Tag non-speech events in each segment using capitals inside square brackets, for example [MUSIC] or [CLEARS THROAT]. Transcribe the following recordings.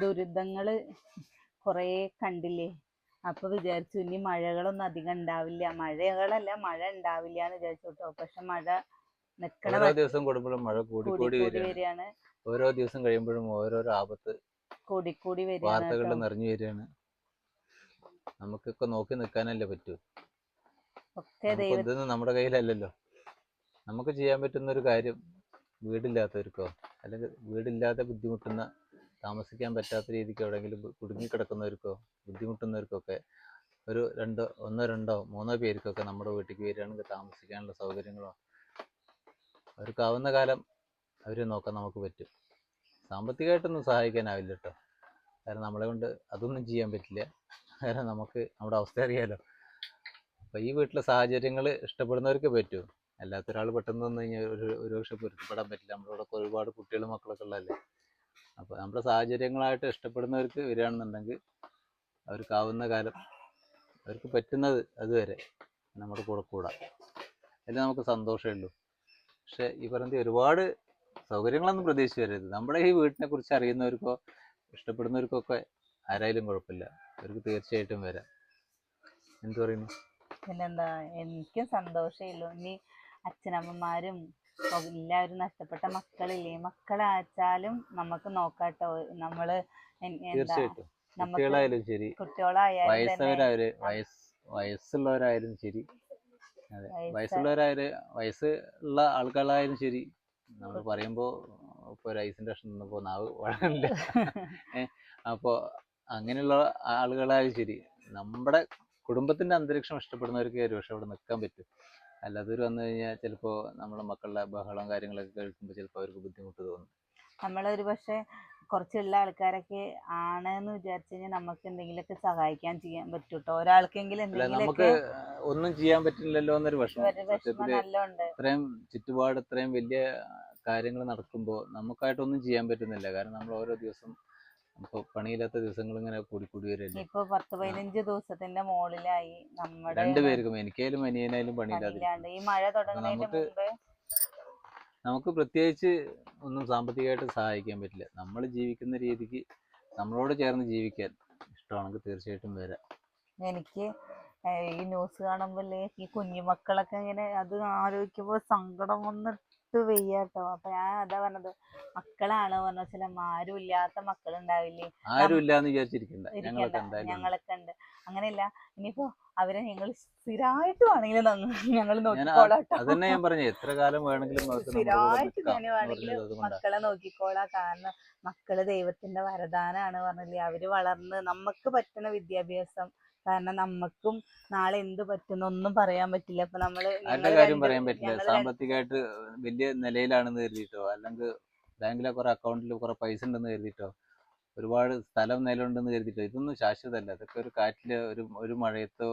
ദുരിതങ്ങൾ കൊറേ കണ്ടില്ലേ? അപ്പൊ വിചാരിച്ചു ഇനി മഴകളൊന്നും അധികം ഉണ്ടാവില്ല മഴകളല്ല മഴ ഉണ്ടാവില്ല എന്ന് വിചാരിച്ചു കേട്ടോ പക്ഷെ മഴ നിക്കണ ഓരോ ദിവസം കൂടുമ്പോഴും മഴ കൂടി കൂടി വരികയാണ്. ഓരോ ദിവസം കഴിയുമ്പോഴും ഓരോരോ ആപത്ത് കൂടി കൂടി വരികയാണ് വാർത്തകളിൽ നിറഞ്ഞു വരികയാണ്. നമുക്കൊക്കെ നോക്കി നിൽക്കാനല്ലേ പറ്റൂ. ഒക്കെ ഇതൊന്നും നമ്മുടെ കയ്യിലല്ലല്ലോ. നമുക്ക് ചെയ്യാൻ പറ്റുന്ന ഒരു കാര്യം വീടില്ലാത്തവർക്കോ അല്ലെങ്കിൽ വീടില്ലാതെ ബുദ്ധിമുട്ടുന്ന താമസിക്കാൻ പറ്റാത്ത രീതിക്ക് എവിടെയെങ്കിലും കുടുങ്ങി കുടുങ്ങിക്കിടക്കുന്നവർക്കോ ബുദ്ധിമുട്ടുന്നവർക്കൊക്കെ ഒരു രണ്ടോ ഒന്നോ രണ്ടോ മൂന്നോ പേർക്കൊക്കെ നമ്മുടെ വീട്ടിലേക്ക് വരികയാണെങ്കിൽ താമസിക്കാനുള്ള സൗകര്യങ്ങളോ അവർക്കാവുന്ന കാലം അവരെ നോക്കാൻ നമുക്ക് പറ്റും. സാമ്പത്തികമായിട്ടൊന്നും സഹായിക്കാനാവില്ല കേട്ടോ. കാരണം നമ്മളെ കൊണ്ട് അതൊന്നും ചെയ്യാൻ പറ്റില്ല. കാരണം നമുക്ക് നമ്മുടെ അവസ്ഥ അറിയാലോ. അപ്പോൾ ഈ വീട്ടിലെ സാഹചര്യങ്ങൾ ഇഷ്ടപ്പെടുന്നവർക്ക് പറ്റും. അല്ലാത്ത ഒരാൾ പെട്ടെന്ന് വന്നു കഴിഞ്ഞാൽ ഒരു ഒരുപക്ഷെ പൊരുത്തപ്പെടാൻ പറ്റില്ല. നമ്മുടെ ഒരുപാട് കുട്ടികളും മക്കളൊക്കെ ഉള്ളതല്ലേ? അപ്പോൾ നമ്മുടെ സാഹചര്യങ്ങളായിട്ട് ഇഷ്ടപ്പെടുന്നവർക്ക് വരികയാണെന്നുണ്ടെങ്കിൽ അവർക്കാവുന്ന കാലം അവർക്ക് പറ്റുന്നത് അതുവരെ നമ്മുടെ കൂടെ കൂടാ അതിൽ നമുക്ക് സന്തോഷമേ ഉള്ളൂ പക്ഷെ ഈ പറഞ്ഞ ഒരുപാട് സൗകര്യങ്ങളൊന്നും പ്രതീക്ഷിച്ച് വരരുത്. നമ്മുടെ ഈ വീട്ടിനെ കുറിച്ച് അറിയുന്നവർക്കോ ഇഷ്ടപ്പെടുന്നവർക്കൊക്കെ ആരായാലും കുഴപ്പമില്ല. അവർക്ക് തീർച്ചയായിട്ടും വരാം. എന്തു പറയുന്നു? പിന്നെന്താ? എനിക്കും സന്തോഷമേ ഉള്ളൂ. ഇനി അച്ഛനമ്മമാരും എല്ലാവരും നഷ്ടപ്പെട്ട മക്കളില്ലേ? മക്കളാച്ചാലും നമുക്ക് നോക്കാട്ടോ. നമ്മൾ എന്താ കുട്ടികളായാലും ശരി. വയസ്സവരായാലും വയസ് വയസ്സുള്ളവരായാലും ശരി. അതെ. വയസ്സ- വയസ്സുള്ളവരായാലും വയസ്സുള്ള ആൾക്കാരായാലും ശരി. നമ്മൾ പറയുമ്പോ ഇപ്പൊ ഐസിന്റെ പ്രശ്നം നിന്നപ്പോൾ നാവ് വളരില്ല അപ്പോ അങ്ങനെയുള്ള ആളുകളായാലും ശരി. നമ്മുടെ കുടുംബത്തിന്റെ അന്തരീക്ഷം ഇഷ്ടപ്പെടുന്നവർക്ക് ഒരുപക്ഷെ അവിടെ നിൽക്കാൻ പറ്റും. അല്ലാതൊരു വന്നു കഴിഞ്ഞാൽ ചിലപ്പോൾ നമ്മുടെ മക്കളുടെ ബഹളം കാര്യങ്ങളൊക്കെ കേൾക്കുമ്പോൾ ചിലപ്പോൾ അവർക്ക് ബുദ്ധിമുട്ട് തോന്നും. നമ്മളൊരു പക്ഷെ കുറച്ചുള്ള ആൾക്കാരൊക്കെ ആണെന്ന് വിചാരിച്ചു കഴിഞ്ഞാൽ നമുക്ക് എന്തെങ്കിലുമൊക്കെ സഹായിക്കാൻ ചെയ്യാൻ പറ്റൂട്ടോ? ഒരാൾക്കെങ്കിലും നമുക്ക് ഒന്നും ചെയ്യാൻ പറ്റില്ലല്ലോ എന്നൊരു വിഷമം. ഇത്രയും ചുറ്റുപാട് ഇത്രയും വലിയ കാര്യങ്ങൾ നടക്കുമ്പോൾ നമുക്കായിട്ടൊന്നും ചെയ്യാൻ പറ്റുന്നില്ല. കാരണം നമ്മൾ ഓരോ ദിവസം ഇപ്പോൾ പണിയില്ലാത്ത ദിവസങ്ങൾ ഇങ്ങനെ കൂടി കൂടി വരല്ലേ? ഇപ്പൊ പത്ത് പതിനഞ്ച് ദിവസത്തിന്റെ മുകളിലായി നമ്മുടെ രണ്ടുപേർക്കും എനിക്കായാലും അനിയനായാലും പണിയില്ലാതെ ഈ മഴ നമുക്ക് മുമ്പേ നമുക്ക് പ്രത്യേകിച്ച് ഒന്നും സാമ്പത്തികമായിട്ട് സഹായിക്കാൻ പറ്റില്ല. നമ്മൾ ജീവിക്കുന്ന രീതിക്ക് നമ്മളോട് ചേർന്ന് ജീവിക്കാൻ ഇഷ്ടമാണെങ്കിൽ തീർച്ചയായിട്ടും വരാം. എനിക്ക് ഈ ന്യൂസ് കാണുമ്പോൾ ഈ കുഞ്ഞുമക്കളൊക്കെ ഇങ്ങനെ അത് ആലോചിക്കുമ്പോൾ സങ്കടം വന്നിട്ട് വയ്യാട്ടോ. അപ്പൊ ഞാൻ അതാ പറഞ്ഞത് മക്കളാണ് പറഞ്ഞ ചില ആരും ഇല്ലാത്ത മക്കളുണ്ടാവില്ലേ? ആരും ഇല്ലാന്ന് വിചാരിച്ചിരിക്കണ്ട. ഇരിക്കണ്ട. ഞങ്ങളൊക്കെ ഉണ്ട്. അങ്ങനെയല്ല ഇനിയിപ്പോ അവരെ [LAUGHS] ഞങ്ങൾ സ്ഥിരമായിട്ട് വേണമെങ്കിലും ഞങ്ങൾ നോക്കിക്കോളാം ട്ടോ. അതന്നെ ഞാൻ പറഞ്ഞു എത്ര കാലം വേണമെങ്കിലും സ്ഥിരമായിട്ട് ഞാൻ അതുകൊണ്ടാ മക്കളെ നോക്കിക്കോളാം. കാരണം മക്കൾ ദൈവത്തിന്റെ വരദാനാണ് പറഞ്ഞില്ലേ. അവർ വളർന്ന് നമുക്ക് പറ്റുന്ന വിദ്യാഭ്യാസം കാരണം നമ്മക്കും നാളെ എന്ത് പറ്റുന്നൊന്നും പറയാൻ പറ്റില്ല. അപ്പൊ നമ്മൾ ആരുടെ കാര്യം പറയാൻ പറ്റില്ല. സാമ്പത്തികമായിട്ട് വലിയ നിലയിലാണെന്ന് കരുതിട്ടോ അല്ലെങ്കിൽ ബാങ്കിലെ കുറെ അക്കൗണ്ടിൽ കുറെ പൈസ ഉണ്ടെന്ന് കരുതിട്ടോ ഒരുപാട് സ്ഥലം നിലമുണ്ടെന്ന് കരുതിട്ടോ ഇതൊന്നും ശാശ്വതമല്ല. അതൊക്കെ ഒരു കാറ്റിൽ ഒരു ഒരു മഴയത്തോ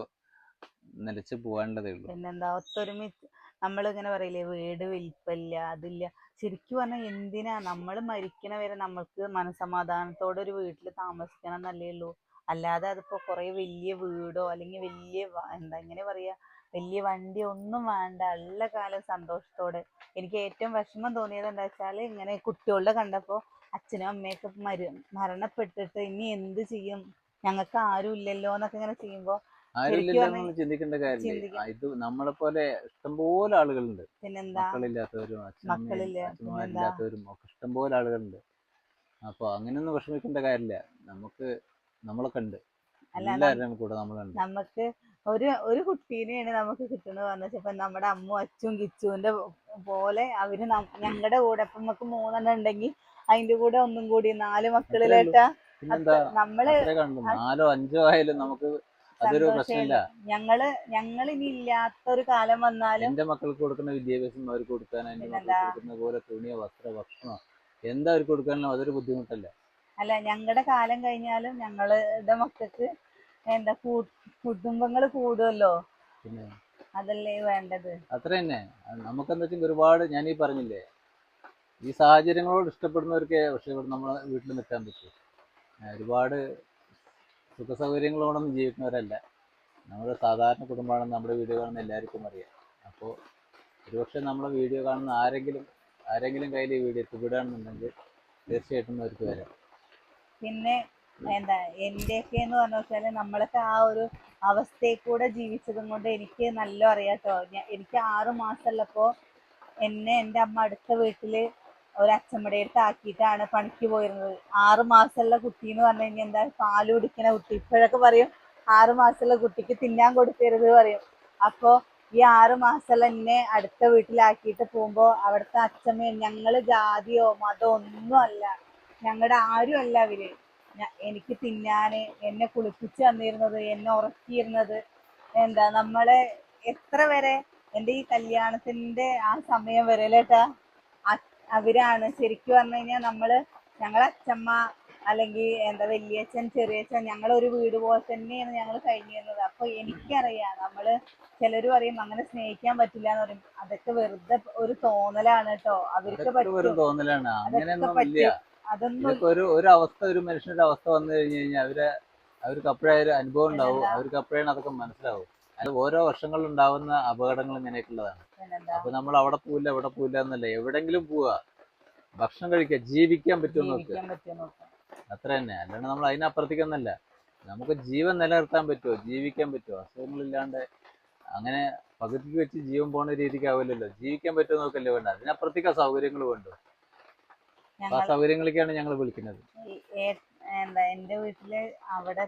നിലച്ച് പോകാനുള്ളതേ ഉള്ളൂ. പിന്നെന്താ? ഒത്തൊരുമിച്ച് നമ്മളിങ്ങനെ പറയില്ലേ വീട് വിൽപ്പില്ല അതില്ല. ശരിക്കും പറഞ്ഞാൽ എന്തിനാ? നമ്മൾ മരിക്കണ വരെ നമ്മൾക്ക് മനസമാധാനത്തോടെ ഒരു വീട്ടിൽ താമസിക്കണം എന്നല്ലേ ഉള്ളൂ. അല്ലാതെ അതിപ്പോ കുറെ വലിയ വീടോ അല്ലെങ്കിൽ വലിയ എന്താ എങ്ങനെ പറയാ വലിയ വണ്ടി ഒന്നും വേണ്ട നല്ല കാലം സന്തോഷത്തോടെ. എനിക്ക് ഏറ്റവും വിഷമം തോന്നിയത് എന്താ വെച്ചാൽ ഇങ്ങനെ കുട്ടികളുടെ കണ്ടപ്പോൾ അച്ഛനും അമ്മയൊക്കെ മര മരണപ്പെട്ടിട്ട് ഇനി എന്ത് ചെയ്യും? ഞങ്ങൾക്ക് ആരും ഇല്ലല്ലോ എന്നൊക്കെ ഇങ്ങനെ ചെയ്യുമ്പോൾ ചിന്തിക്കേണ്ട കാര്യമില്ല. ഇത് നമ്മളെ പോലെ ഇഷ്ടംപോലെ ആളുകളുണ്ട്. പിന്നെന്താ? മക്കളില്ലാത്തവരും ഒക്കെ ഇഷ്ടംപോലെ ആളുകളുണ്ട്. അപ്പൊ അങ്ങനെയൊന്നും വിഷമിക്കേണ്ട കാര്യമില്ല. നമുക്ക് നമ്മളൊക്കെ ഉണ്ട് എല്ലാവരും കൂടെ നമ്മളുണ്ട് നമുക്ക് ഒരു ഒരു കുട്ടീനെയാണ് നമുക്ക് കിട്ടുന്നത് പറഞ്ഞാൽ ഇപ്പൊ നമ്മുടെ അമ്മ അച്ഛൻ കിച്ചുവിന്റെ പോലെ അവർ ഞങ്ങളുടെ കൂടെ ഇപ്പൊ നമുക്ക് മൂന്നെണ്ണം ഉണ്ടെങ്കിൽ അതിന്റെ കൂടെ ഒന്നും കൂടി നാല് മക്കളിലേട്ടാ നമ്മൾ നാലോ അഞ്ചോ ആയാലും നമുക്ക് അതൊരു പ്രശ്നമില്ല. ഞങ്ങൾ ഞങ്ങൾ ഇനി ഇല്ലാത്ത ഒരു കാലം വന്നാലും എന്റെ മക്കൾക്ക് കൊടുക്കുന്ന വിദ്യാഭ്യാസം അവർക്ക് കൊടുക്കാൻ എന്റെ മക്കൾക്ക് കൊടുക്കുന്ന പോലെ തുണിയോ വസ്ത്ര ഭക്ഷണോ എന്താ അവർക്ക് കൊടുക്കാനോ അതൊരു ബുദ്ധിമുട്ടല്ല. അല്ല ഞങ്ങളുടെ കാലം കഴിഞ്ഞാലും ഞങ്ങളുടെ മക്കൾക്ക് എന്താ കൂ- കുടുംബങ്ങൾ കൂടുമല്ലോ അതല്ലേ വേണ്ടത്. അത്ര തന്നെ നമുക്കെന്താ വെച്ചാൽ ഒരുപാട് ഞാൻ ഈ പറഞ്ഞില്ലേ ഈ സാഹചര്യങ്ങളോട് ഇഷ്ടപ്പെടുന്നവർക്ക് പക്ഷെ ഇവിടെ നമ്മളെ വീട്ടിൽ നിൽക്കാൻ പറ്റും. ഒരുപാട് സുഖ സൗകര്യങ്ങളോടൊന്നും ജീവിക്കുന്നവരല്ല. നമ്മുടെ സാധാരണ കുടുംബമാണെന്ന് നമ്മുടെ വീഡിയോ കാണുന്ന എല്ലാവർക്കും അറിയാം. അപ്പോൾ ഒരുപക്ഷെ നമ്മളെ വീഡിയോ കാണുന്ന ആരെങ്കിലും ആരെങ്കിലും കയ്യിൽ ഈ വീഡിയോ എത്തിപ്പെടുകയാണെന്നുണ്ടെങ്കിൽ തീർച്ചയായിട്ടും അവർക്ക് വരാം. പിന്നെ എന്താ എന്റെയൊക്കെ എന്ന് പറഞ്ഞു വെച്ചാൽ നമ്മളൊക്കെ ആ ഒരു അവസ്ഥയിൽ കൂടെ ജീവിച്ചതും കൊണ്ട് എനിക്ക് നല്ല അറിയാട്ടോ എനിക്ക് മാസം മാസമുള്ളപ്പോ എന്നെ എന്റെ അമ്മ അടുത്ത വീട്ടിൽ ഒരു അച്ഛമ്മയുടെ അടുത്ത് ആക്കിയിട്ടാണ് പണിക്ക് പോയിരുന്നത്. ആറു മാസമുള്ള കുട്ടി എന്ന് പറഞ്ഞു കഴിഞ്ഞാൽ എന്താ പാൽ കുടിക്കുന്ന കുട്ടി. ഇപ്പോഴൊക്കെ പറയും ആറു മാസമുള്ള കുട്ടിക്ക് തിന്നാൻ കൊടുക്കരുത് പറയും. അപ്പോ ഈ ആറു മാസമുള്ള എന്നെ അടുത്ത വീട്ടിലാക്കിയിട്ട് പോകുമ്പോ അവിടുത്തെ അച്ഛമ്മ ഞങ്ങൾ ജാതിയോ മതമോ ഒന്നും അല്ല. ഞങ്ങളുടെ ആരും അല്ല അവർ എനിക്ക് തിന്നാന് എന്നെ കുളിപ്പിച്ച് തന്നിരുന്നത് എന്നെ ഉറക്കിയിരുന്നത് എന്താ നമ്മളെ എത്ര വരെ എന്റെ ഈ കല്യാണത്തിന്റെ ആ സമയം വരെ ലേട്ടാ അവരാണ്. ശരിക്കും പറഞ്ഞു കഴിഞ്ഞാൽ നമ്മൾ ഞങ്ങളെ അച്ഛമ്മ അല്ലെങ്കിൽ എന്താ വലിയച്ഛൻ ചെറിയച്ഛൻ ഞങ്ങളൊരു വീട് പോലെ തന്നെയാണ് ഞങ്ങൾ കഴിഞ്ഞിരുന്നത്. അപ്പൊ എനിക്കറിയാം നമ്മൾ ചിലര് പറയും അങ്ങനെ സ്നേഹിക്കാൻ പറ്റില്ല എന്ന് പറയും. അതൊക്കെ വെറുതെ ഒരു തോന്നലാണ് കേട്ടോ അവർക്ക് പറ്റും. അതൊക്കെ പറ്റും. അതൊന്നും ഒരു ഒരു അവസ്ഥ ഒരു മനുഷ്യന്റെ അവസ്ഥ വന്നു കഴിഞ്ഞു കഴിഞ്ഞാൽ അവർ അവർക്ക് അപ്പോഴേ ഒരു അനുഭവം ഉണ്ടാവും? അവർക്ക് അപ്പോഴാണ് അതൊക്കെ മനസ്സിലാവും. അത് ഓരോ വർഷങ്ങളിൽ ഉണ്ടാവുന്ന അപകടങ്ങൾ ഇങ്ങനെയൊക്കെയുള്ളതാണ് അപ്പൊ നമ്മൾ അവിടെ പോവില്ല ഇവിടെ പോവില്ല എന്നല്ല? എവിടെങ്കിലും പോവുക. ഭക്ഷണം കഴിക്കുക ജീവിക്കാൻ പറ്റുമെന്ന് നോക്ക് ജീവിക്കാൻ പറ്റുമോ നോക്കാം അത്ര തന്നെ. അല്ലാണ്ട് നമ്മൾ അതിനപ്പുറത്തേക്കൊന്നല്ല. നമുക്ക് ജീവൻ നിലനിർത്താൻ പറ്റുമോ? ജീവിക്കാൻ പറ്റുമോ? അസുഖങ്ങളില്ലാണ്ട് അങ്ങനെ പകുതിക്ക് വെച്ച് ജീവൻ പോണ രീതിക്ക് ആവില്ലല്ലോ ജീവിക്കാൻ പറ്റുമോ നോക്കല്ലേ വേണ്ട അതിനപ്പുറത്തേക്ക് സൗകര്യങ്ങൾ വേണ്ടു ആ സൗകര്യങ്ങളൊക്കെയാണ് ഞങ്ങൾ വിളിക്കുന്നത്. എന്താ എന്റെ വീട്ടിൽ അവിടെ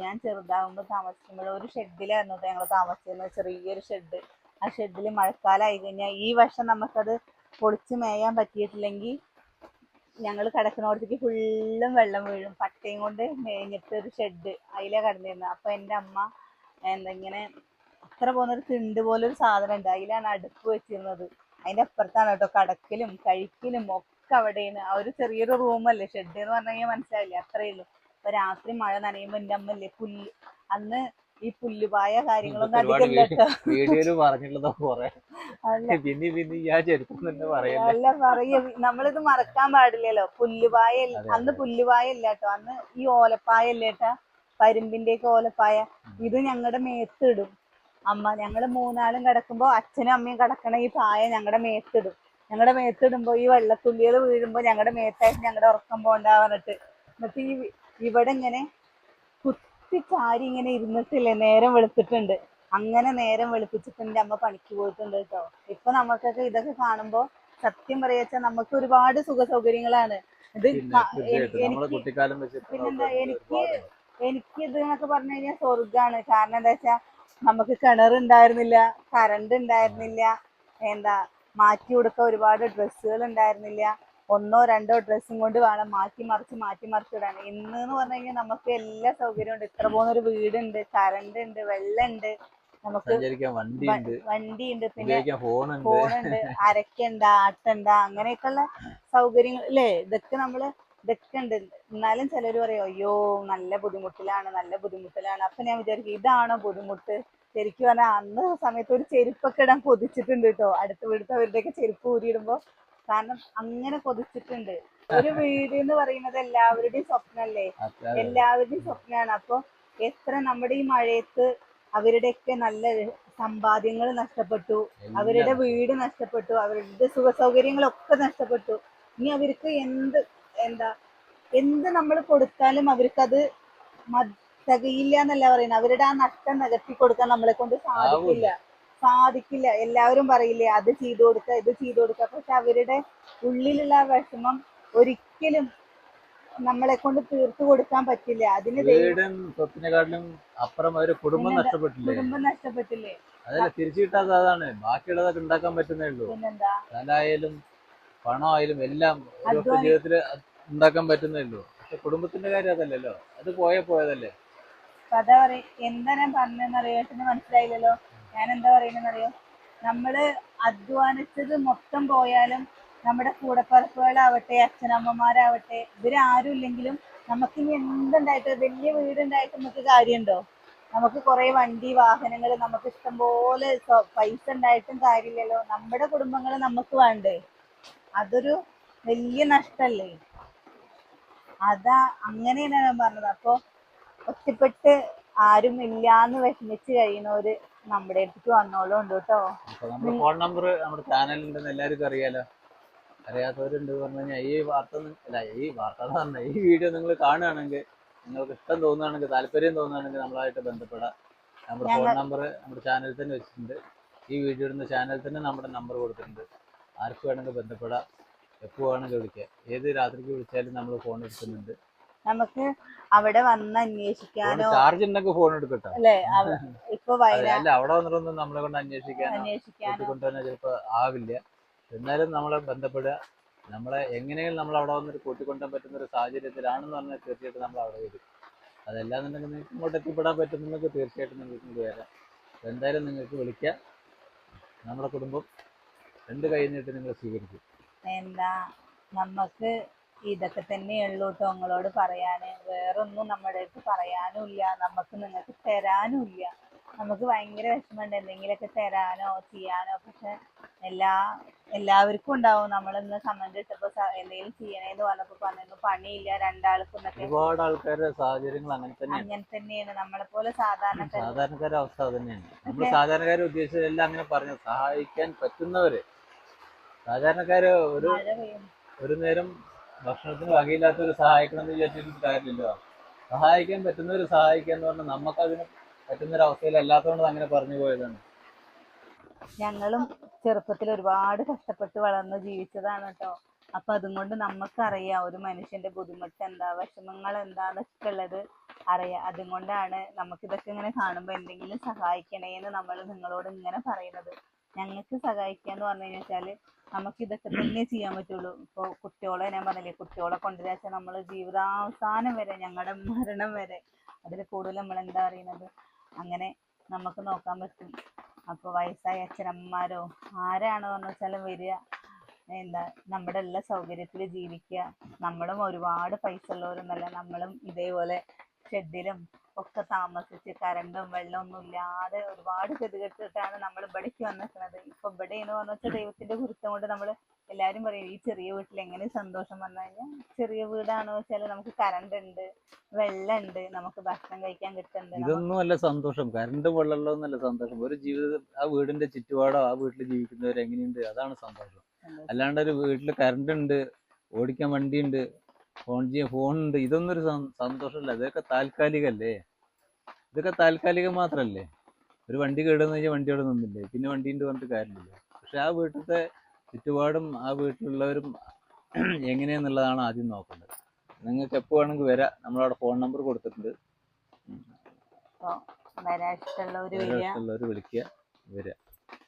ഞാൻ ചെറുതാകുമ്പോ താമസിക്കുമ്പോൾ ഒരു ഷെഡിലായിരുന്നു ഞങ്ങൾ താമസിച്ചിരുന്നത് ചെറിയൊരു ഷെഡ്. ആ ഷെഡിൽ മഴക്കാലമായി കഴിഞ്ഞാൽ ഈ വർഷം നമുക്കത് പൊളിച്ചു മേയാൻ പറ്റിയിട്ടില്ലെങ്കിൽ ഞങ്ങൾ കിടക്കുന്നിടത്തേക്ക് ഫുള്ളും വെള്ളം വീഴും. പട്ടയും കൊണ്ട് മേഞ്ഞിട്ട് ഒരു ഷെഡ് അതിലാണ് കിടന്നിരുന്നത് അപ്പൊ എന്റെ അമ്മ എന്താ ഇങ്ങനെ അത്ര പോകുന്നൊരു തിണ്ട് പോലെ ഒരു സാധനം ഉണ്ട് അതിലാണ് അടുപ്പ് വെച്ചിരുന്നത്. അതിന്റെ അപ്പുറത്താണ് കേട്ടോ കടക്കലും കഴിക്കലും ഒക്കെ അവിടെയാണ്. ആ ഒരു ചെറിയൊരു റൂമല്ലേ ഷെഡ് എന്ന് പറഞ്ഞു കഴിഞ്ഞാൽ മനസ്സിലായില്ല? അത്രയേ ഉള്ളൂ അപ്പൊ രാത്രി മഴ നനയുമ്പോ എന്റെ അമ്മല്ലേ പുല്ല്? അന്ന് ഈ പുല്ലുപായ കാര്യങ്ങളൊന്നും ഒരുപാട് അധികം ഇല്ല കേട്ടോ വീഡിയോയിൽ പറഞ്ഞിട്ടുള്ളത് കുറെ. അല്ല. പിന്നെ പിന്നെ തന്നെ പറയ. നമ്മളിത് മറക്കാൻ പാടില്ലല്ലോ. പുല്ലുപായ അന്ന് പുല്ലുപായ ഇല്ലാട്ടോ. അന്ന് ഈ ഓലപ്പായ ഇല്ലേട്ടാ പരുമ്പിന്റെ ഒക്കെ ഓലപ്പായ. ഇത് ഞങ്ങളുടെ മേത്തിടും. അമ്മ ഞങ്ങൾ മൂന്നാളും കിടക്കുമ്പോ അച്ഛനും അമ്മയും കിടക്കണ ഈ പായ ഞങ്ങളുടെ മേത്തിടും. ഞങ്ങളുടെ മേത്തിടുമ്പോ ഈ വെള്ളത്തുള്ളികൾ വീഴുമ്പോ ഞങ്ങളുടെ മേത്തായിട്ട് ഞങ്ങളുടെ ഉറക്കം പോണ്ടാ പറഞ്ഞിട്ട്. എന്നിട്ട് ഈ ഇവിടെ ഇങ്ങനെ കുത്തി ചാരി ഇങ്ങനെ ഇരുന്നിട്ടില്ലേ നേരം വെളുത്തിട്ടുണ്ട്. അങ്ങനെ നേരം വെളുപ്പിച്ചിട്ട് എന്റെ അമ്മ പണിക്ക് പോയിട്ടുണ്ട് കേട്ടോ. ഇപ്പൊ നമുക്കൊക്കെ ഇതൊക്കെ കാണുമ്പോ സത്യം പറയാച്ചാ നമുക്ക് ഒരുപാട് സുഖ സൗകര്യങ്ങളാണ് ഇത് പിന്നെന്താ എനിക്ക് എനിക്ക് ഇത് എന്നൊക്കെ പറഞ്ഞു കഴിഞ്ഞാൽ സ്വർഗാണ് കാരണം എന്താ വെച്ചാ നമുക്ക് കിണർ ഉണ്ടായിരുന്നില്ല കറണ്ട് ഉണ്ടായിരുന്നില്ല. എന്താ മാറ്റി കൊടുക്കാൻ ഒരുപാട് ഡ്രസ്സുകൾ ഉണ്ടായിരുന്നില്ല. ഒന്നോ രണ്ടോ ഡ്രസ്സും കൊണ്ട് വേണം മാറ്റി മറിച്ച് മാറ്റി മറിച്ച് ഇടാൻ. ഇന്ന് എന്ന് പറഞ്ഞു കഴിഞ്ഞാൽ നമുക്ക് എല്ലാ സൗകര്യവും ഉണ്ട്. ഇത്ര പോകുന്നൊരു വീടുണ്ട് കറണ്ട് ഉണ്ട് വെള്ളമുണ്ട്. നമുക്ക് വണ്ടിയുണ്ട് പിന്നെ ഫോണുണ്ട് അരക്കണ്ട ആട്ടണ്ട അങ്ങനെയൊക്കെയുള്ള സൗകര്യങ്ങൾ അല്ലേ ഇതൊക്കെ നമ്മൾ ഇതൊക്കെ ഉണ്ട്. എന്നാലും ചിലര് പറയും അയ്യോ നല്ല ബുദ്ധിമുട്ടിലാണ് നല്ല ബുദ്ധിമുട്ടിലാണ്. അപ്പൊ ഞാൻ വിചാരിക്കും ഇതാണോ ബുദ്ധിമുട്ട്? ശരിക്കും പറഞ്ഞാൽ അന്ന് സമയത്ത് ഒരു ചെരുപ്പൊക്കെ ഇടാൻ കൊതിച്ചിട്ടുണ്ട് കേട്ടോ. അടുത്ത വീടത്തെ അവരുടെയൊക്കെ ചെരുപ്പ് ഊരിയിടുമ്പോ. കാരണം അങ്ങനെ കൊതിച്ചിട്ടുണ്ട്. ഒരു വീട് എന്ന് പറയുന്നത് എല്ലാവരുടെയും സ്വപ്നല്ലേ? എല്ലാവരുടെയും സ്വപ്നമാണ്. അപ്പൊ എത്ര നമ്മുടെ ഈ മഴയത്ത് അവരുടെയൊക്കെ നല്ല സമ്പാദ്യങ്ങൾ നഷ്ടപ്പെട്ടു അവരുടെ വീട് നഷ്ടപ്പെട്ടു അവരുടെ സുഖ സൗകര്യങ്ങളൊക്കെ നഷ്ടപ്പെട്ടു. ഇനി അവർക്ക് എന്ത് എന്താ എന്ത് നമ്മൾ കൊടുത്താലും അവർക്കത് തികയില്ല എന്നല്ല പറയുന്നത്. അവരുടെ ആ നഷ്ടം നികത്തി കൊടുക്കാൻ നമ്മളെ കൊണ്ട് സാധിക്കില്ല. സാധിക്കില്ല. എല്ലാവരും പറയില്ലേ അത് ചെയ്തു കൊടുക്ക ഇത് ചെയ്തു കൊടുക്ക. പക്ഷെ അവരുടെ ഉള്ളിലുള്ള വിഷമം ഒരിക്കലും നമ്മളെ കൊണ്ട് തീർത്തു കൊടുക്കാൻ പറ്റില്ല. അതിന് സ്വത്തിനെക്കാട്ടിലും അപ്പുറം അവർ കുടുംബം? നഷ്ടപ്പെട്ടില്ലേ? കുടുംബം നഷ്ടപ്പെട്ടില്ലേ? അതല്ല തിരിച്ചു കിട്ടാത്ത അതാണ്. ബാക്കിയുള്ളതൊക്കെ ഉണ്ടാക്കാൻ പറ്റുന്നേ ഉള്ളൂ. സ്ഥലമായാലും പണമായാലും എല്ലാം ജീവിതത്തിൽ ഉണ്ടാക്കാൻ പറ്റുന്നേ ഉള്ളൂ. പക്ഷെ കുടുംബത്തിന്റെ കാര്യം അതല്ലല്ലോ. അത് പോയ പോയതല്ലേ? കഥ പറയും എന്താ ഞാൻ പറഞ്ഞതെന്നറിയോ? ഏട്ടന് മനസ്സിലായില്ലല്ലോ? ഞാൻ എന്താ പറയുന്നറിയോ നമ്മൾ അധ്വാനിച്ചത് മൊത്തം പോയാലും നമ്മുടെ കൂടപ്പറപ്പുകളാവട്ടെ അച്ഛനമ്മമാരാവട്ടെ ഇവരാരും ഇല്ലെങ്കിലും നമുക്ക് ഇനി എന്തുണ്ടായിട്ട് വലിയ വീടുണ്ടായിട്ട് നമുക്ക് കാര്യമുണ്ടോ? നമുക്ക് കുറെ വണ്ടി വാഹനങ്ങൾ നമുക്ക് ഇഷ്ടം പോലെ പൈസ ഉണ്ടായിട്ടും കാര്യമില്ലല്ലോ. നമ്മുടെ കുടുംബങ്ങൾ നമുക്ക് വേണ്ടേ? അതൊരു വലിയ നഷ്ടല്ലേ? അതാ അങ്ങനെയാണ് ഞാൻ പറഞ്ഞത്. അപ്പൊ ഒറ്റപ്പെട്ട് ആരും ഇല്ലാന്ന് വിഷമിച്ച് കഴിയുന്നവര് നമ്മുടെ അടുത്തേക്ക് വന്നോളൂ ഉണ്ട് കേട്ടോ ഫോൺ നമ്പർ നമ്മുടെ ചാനലുണ്ടെന്ന് എല്ലാവർക്കും അറിയാലോ. അറിയാത്തവരുണ്ട് പറഞ്ഞു കഴിഞ്ഞാൽ ഈ വാർത്ത അല്ല ഈ വാർത്ത പറഞ്ഞ ഈ വീഡിയോ നിങ്ങൾ കാണുകയാണെങ്കിൽ നിങ്ങൾക്ക് ഇഷ്ടം തോന്നുകയാണെങ്കിൽ താല്പര്യം തോന്നുകയാണെങ്കിൽ നമ്മളായിട്ട് ബന്ധപ്പെടാം. നമ്മുടെ ഫോൺ നമ്പർ നമ്മുടെ ചാനലിൽ തന്നെ വെച്ചിട്ടുണ്ട്. ഈ വീഡിയോ ഇടുന്ന ചാനലിൽ തന്നെ നമ്മുടെ നമ്പർ കൊടുത്തിട്ടുണ്ട്. ആർക്ക് വേണമെങ്കിൽ ബന്ധപ്പെടാം. എപ്പോൾ വേണമെങ്കിൽ വിളിക്കാം. ഏത് രാത്രിക്ക് വിളിച്ചാലും നമ്മൾ ഫോൺ എടുക്കുന്നുണ്ട്. നമുക്ക് അവിടെ വന്ന് അന്വേഷിക്കാനോ ചാർജ് ഉണ്ടെങ്കിൽ ഫോൺ എടുക്കട്ടോ അല്ലെ? ഇപ്പൊ വയനാട് അവിടെ വന്നിട്ടൊന്നും നമ്മളെ കൊണ്ട് അന്വേഷിക്കാനോ അന്വേഷിക്കാനോ. ചിലപ്പോ ആവില്ല. എന്നാലും നമ്മളെ ബന്ധപ്പെടുക. നമ്മളെ എങ്ങനെയും നമ്മൾ അവിടെ വന്നിട്ട് കൂട്ടിക്കൊണ്ടാൻ പറ്റുന്ന ഒരു സാഹചര്യത്തിലാണെന്ന് പറഞ്ഞാൽ തീർച്ചയായിട്ടും നമ്മൾ അവിടെ വരും. അതല്ലാന്നുണ്ടെങ്കിൽ നിങ്ങൾക്ക് ഇങ്ങോട്ട് എത്തിപ്പെടാൻ പറ്റുന്നെങ്കിൽ തീർച്ചയായിട്ടും നിങ്ങൾക്ക് ഇങ്ങോട്ട് വരാം. എന്തായാലും നിങ്ങൾക്ക് വിളിക്കാം. നമ്മുടെ കുടുംബം രണ്ട് കൈ നീട്ടി നിങ്ങൾ സ്വീകരിക്കും. എന്താ? നമുക്ക് ഇതൊക്കെ തന്നെയുള്ളൂ കേട്ടോ നിങ്ങളോട് പറയാന്. വേറൊന്നും നമ്മുടെ അടുത്ത് പറയാനും ഇല്ല നമുക്ക് നിങ്ങൾക്ക് തരാനും ഇല്ല നമുക്ക് ഭയങ്കര വിഷമമുണ്ട്. എന്തെങ്കിലുമൊക്കെ തരാനോ ചെയ്യാനോ. പക്ഷെ എല്ലാ എല്ലാവർക്കും ഉണ്ടാവും. നമ്മളിന്ന് കമന്റ് ഇട്ടപ്പോ എന്തെങ്കിലും ചെയ്യണേന്ന് പറഞ്ഞപ്പോ പറഞ്ഞു പണിയില്ല രണ്ടാൾക്കും ഒരുപാട് ആൾക്കാരുടെ സാഹചര്യങ്ങൾ അങ്ങനെ തന്നെയാണ്. അങ്ങനെ തന്നെയാണ്. നമ്മളെ പോലെ സാധാരണക്കാർ സാധാരണക്കാരുടെ അവസ്ഥ തന്നെയാണ് നമ്മൾ സാധാരണക്കാരെ ഉദ്ദേശിച്ചതെല്ലാം അങ്ങനെ പറഞ്ഞു. സഹായിക്കാൻ പറ്റുന്നവര്. സാധാരണക്കാര് ഒരു ഒരു നേരം ഭക്ഷണത്തിന് വകയില്ലാത്തവർ സഹായിക്കണം എന്ന് വിചാരിച്ചിട്ട് കാര്യമില്ലല്ലോ സഹായിക്കാൻ പറ്റുന്നവർ സഹായിക്കുക എന്ന് പറഞ്ഞാൽ നമുക്കതിന് പറ്റുന്നൊരു അവസ്ഥയിലല്ലാത്തതുകൊണ്ട് അങ്ങനെ പറഞ്ഞു പോയതാണ്. ഞങ്ങളും ചെറുപ്പത്തിൽ ഒരുപാട് കഷ്ടപ്പെട്ട് വളർന്ന് ജീവിച്ചതാണ് കേട്ടോ അപ്പൊ അതുകൊണ്ട് നമുക്കറിയാം ഒരു മനുഷ്യന്റെ ബുദ്ധിമുട്ട് എന്താ വിഷമങ്ങൾ എന്താന്നൊക്കെ ഉള്ളത് അറിയാം. അതുകൊണ്ടാണ് നമുക്ക് ഇതൊക്കെ ഇങ്ങനെ കാണുമ്പോൾ എന്തെങ്കിലും സഹായിക്കണേ എന്ന് നമ്മൾ നിങ്ങളോട് ഇങ്ങനെ പറയുന്നത്. ഞങ്ങൾക്ക് സഹായിക്കുക എന്ന് പറഞ്ഞു കഴിഞ്ഞാൽ നമുക്ക് ഇതൊക്കെ തന്നെ ചെയ്യാൻ പറ്റുള്ളൂ. ഇപ്പോൾ കുട്ടികളെ ഞാൻ പറഞ്ഞില്ലേ കുട്ടികളെ കൊണ്ടുവരാച്ചാൽ നമ്മൾ ജീവിതാവസാനം വരെ ഞങ്ങളുടെ മരണം വരെ അതിൽ കൂടുതൽ നമ്മൾ എന്താ അറിയുന്നത് അങ്ങനെ നമുക്ക് നോക്കാൻ പറ്റും. അപ്പോൾ വയസ്സായ അച്ഛനമ്മമാരോ ആരാണോ എന്ന് വെച്ചാലും വരിക. എന്താ നമ്മുടെ എല്ലാ സൗകര്യത്തിൽ ജീവിക്കുക. നമ്മളും ഒരുപാട് പൈസ ഉള്ളവരൊന്നല്ല നമ്മളും ഇതേപോലെ ഷെഡിലും ഒക്കെ താമസിച്ച് കറണ്ടും വെള്ളവും ഒന്നും ഇല്ലാതെ ഒരുപാട് ഗതികെട്ടിട്ടാണ് നമ്മൾ ഇവിടേക്ക് വന്നിരിക്കുന്നത്. ഇപ്പൊ ഇവിടെ എന്ന് പറഞ്ഞാൽ ദൈവത്തിന്റെ കുരുത്തം കൊണ്ട് നമ്മൾ എല്ലാരും പറയും ഈ ചെറിയ വീട്ടിൽ എങ്ങനെ സന്തോഷം വന്നു കഴിഞ്ഞാൽ ചെറിയ വീടാണെന്ന് വെച്ചാൽ നമുക്ക് കറണ്ട് ഉണ്ട് വെള്ളം ഉണ്ട് നമുക്ക് ഭക്ഷണം കഴിക്കാൻ കിട്ടുന്നുണ്ട്. ഇതൊന്നും അല്ല സന്തോഷം. കരണ്ട് വെള്ളമുള്ളതെന്നല്ല സന്തോഷം. ഒരു ജീവിതം ആ വീടിന്റെ ചുറ്റുപാടോ ആ വീട്ടിൽ ജീവിക്കുന്നവർ എങ്ങനെയുണ്ട്? അതാണ് സന്തോഷം. അല്ലാണ്ട് ഒരു വീട്ടിൽ കറണ്ട് ഉണ്ട് ഓടിക്കാൻ വണ്ടിയുണ്ട് ഫോൺ ചെയ്യാൻ ഫോണുണ്ട്. ഇതൊന്നും ഒരു സന്തോഷമല്ല ഇതൊക്കെ താൽക്കാലികല്ലേ? ഇതൊക്കെ താൽക്കാലികം മാത്രല്ലേ? ഒരു വണ്ടി കേടുന്ന കഴിഞ്ഞാൽ വണ്ടി അവിടെ നിന്നില്ലേ? പിന്നെ വണ്ടി ഉണ്ട് പറഞ്ഞിട്ട് കാര്യമില്ല. പക്ഷെ ആ വീട്ടിലത്തെ ചുറ്റുപാടും ആ വീട്ടിലുള്ളവരും [CLEARS THROAT] എങ്ങനെയെന്നുള്ളതാണ് ആദ്യം നോക്കേണ്ടത്. നിങ്ങൾക്ക് എപ്പോൾ വേണമെങ്കിൽ വരാം. നമ്മളവിടെ ഫോൺ നമ്പർ കൊടുത്തിട്ടുണ്ട്. വിളിക്കുക. വരിക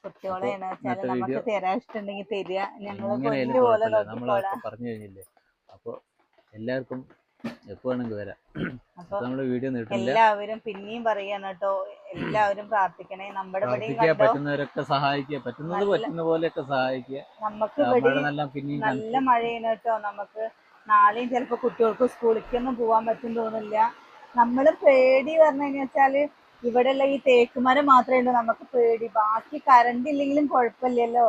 കുട്ടികളെ എന്ന് വെച്ചാൽ ഇന്നത്തെ നമുക്ക് തരാൻ ഇഷ്ടമുണ്ടെങ്കിൽ തരിക. ഞങ്ങൾ പറഞ്ഞു കഴിഞ്ഞില്ലേ? അപ്പോൾ എല്ലാവർക്കും എപ്പോ വേണമെങ്കിൽ വരാം. നമ്മുടെ വീഡിയോ നീട്ടില്ല എല്ലാവരും പിന്നെയും പറയാണ് കേട്ടോ എല്ലാവരും പ്രാർത്ഥിക്കണേ നമ്മുടെ പ്രാർത്ഥിക്കാൻ പ്രാർത്ഥിക്കുക പറ്റുന്നവരൊക്കെ സഹായിക്കുക പറ്റുന്നത് പറ്റുന്ന പോലെയൊക്കെ സഹായിക്കുക. നമുക്ക് നല്ല മഴയാണ് കേട്ടോ നമുക്ക് നാളെയും ചിലപ്പോ കുട്ടികൾക്ക് സ്കൂളിലേക്കൊന്നും പോവാൻ പറ്റും തോന്നില്ല. നമ്മൾ പേടി പറഞ്ഞു കഴിഞ്ഞാൽ ഇവിടെയുള്ള ഈ തേക്കുമരം മാത്രമേ ഉള്ളൂ നമുക്ക് പേടി. ബാക്കി കറണ്ട് ഇല്ലെങ്കിലും കുഴപ്പമില്ലല്ലോ.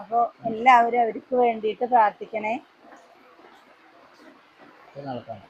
അപ്പൊ എല്ലാവരും അവർക്ക് വേണ്ടിയിട്ട് പ്രാർത്ഥിക്കണേ. നടക്കാം